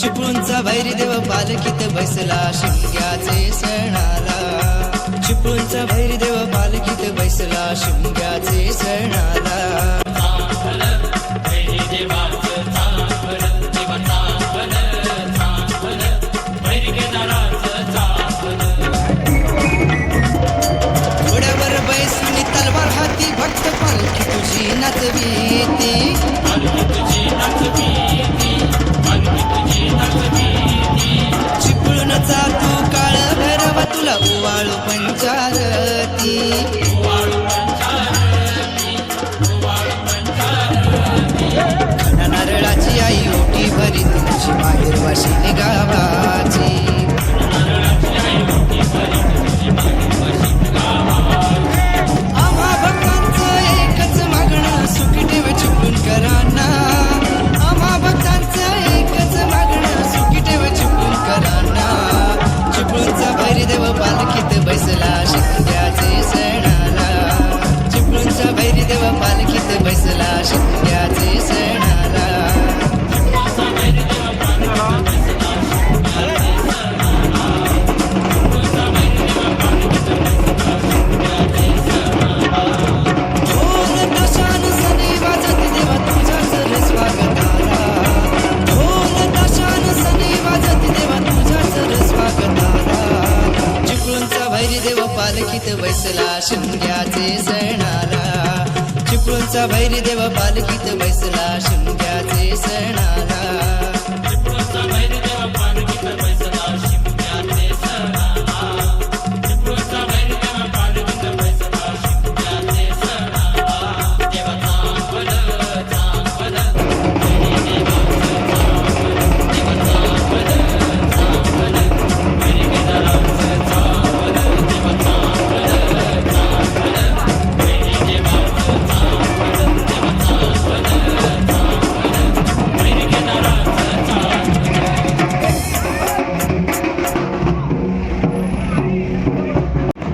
चिपळूणचा भैरी देव पालखीत बसला शिमग्याचे सणाला. चिपळूणचा भैरी देव शिमग्याचे सणाला. घोड्यावर बैसून तलवार हाती भक्त पालखी तुझी नाचवीती. चिपळूणचा तू काळ भैरव तुला उवाळू पंचारती. माहेर वाशिनी गावाची आम्हा भक्तांचं एकच मागणं सुखी ठेव चिपळूण करांना. आम्हा भक्तांचं एकच मागणं सुखी ठेव चिपळूण करांना. चिपळूणचा भैरी देव पालखीत बसला शिंद्याचे सणाला चिपळूणचा भैरी देव पालखीत बसला पालखीत बसला शिमग्याचे सणाला. चिपळूणचा भैरी देव पालखीत बसला शिमग्याचे सणाला.